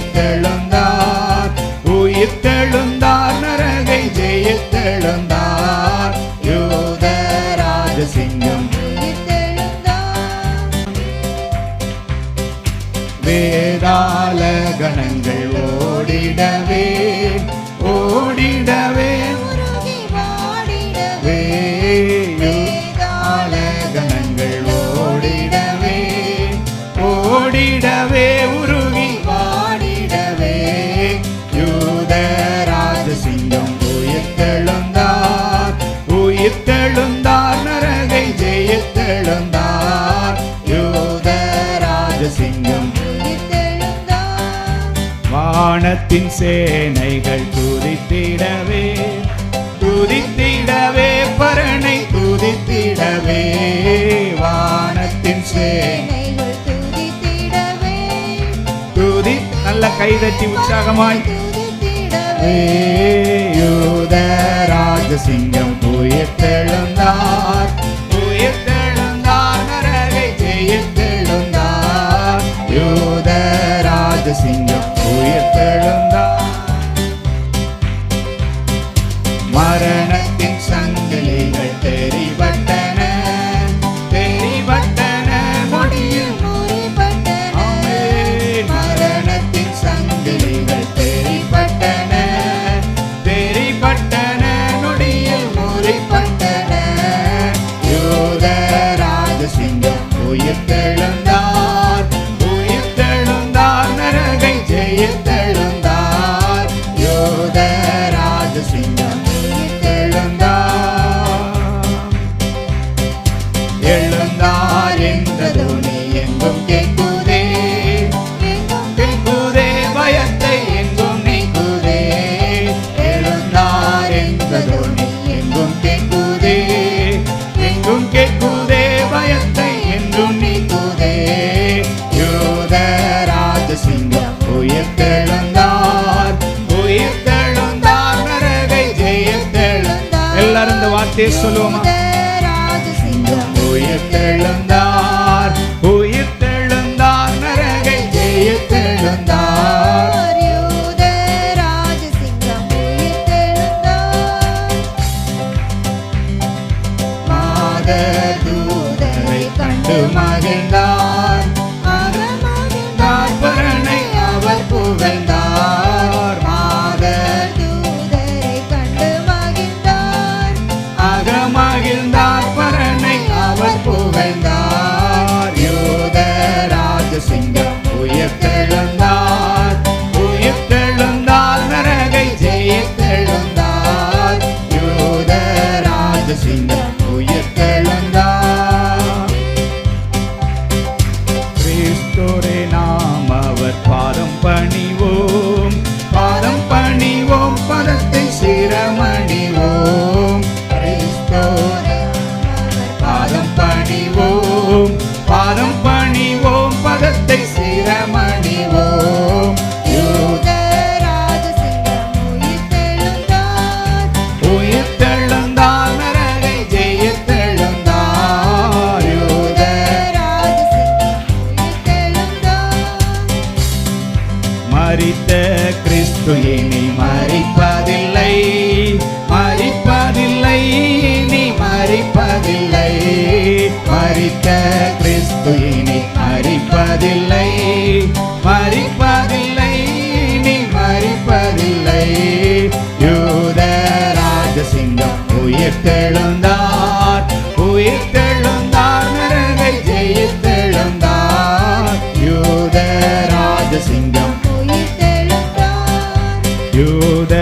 ஜெயித்தெழுந்தார் உயிர் தெழுந்தார் நரகை ஜெயித்தெழுந்தார். யூதராஜ சிங்கம் வேதால கணங்கள் ஓடிடவே வானத்தின் சேனைகள் துதித்திடவே துதித்திடவே பரணை துதித்திடவே வானத்தின் சேனைகள் துதித்திடவே துதி நல்ல கைதட்டி உற்சாகமாய். யூதராஜ சிங்கம் உயிர்த்தெழுந்தார் எல்லாரும் இந்த வார்த்தையை சொல்லுவோமா? உயிர் தெழுந்தார் உயிர் தெழுந்தார் நரகை. ஜெயித்தெழுந்தார் sing மறிக்க கிறிஸ்து இனி மறிப்பதில்லை. மறிப்பதில்லை நீ மறிப்பதில்லை. யூத ராஜசிங்கம் உயிர் தெழுந்தார் உயிர் தெழுந்தார் நரகை ஜெயித்தெழுந்தார். யூத ராஜசிங்கம் உயிர் தெழுந்தார் யூத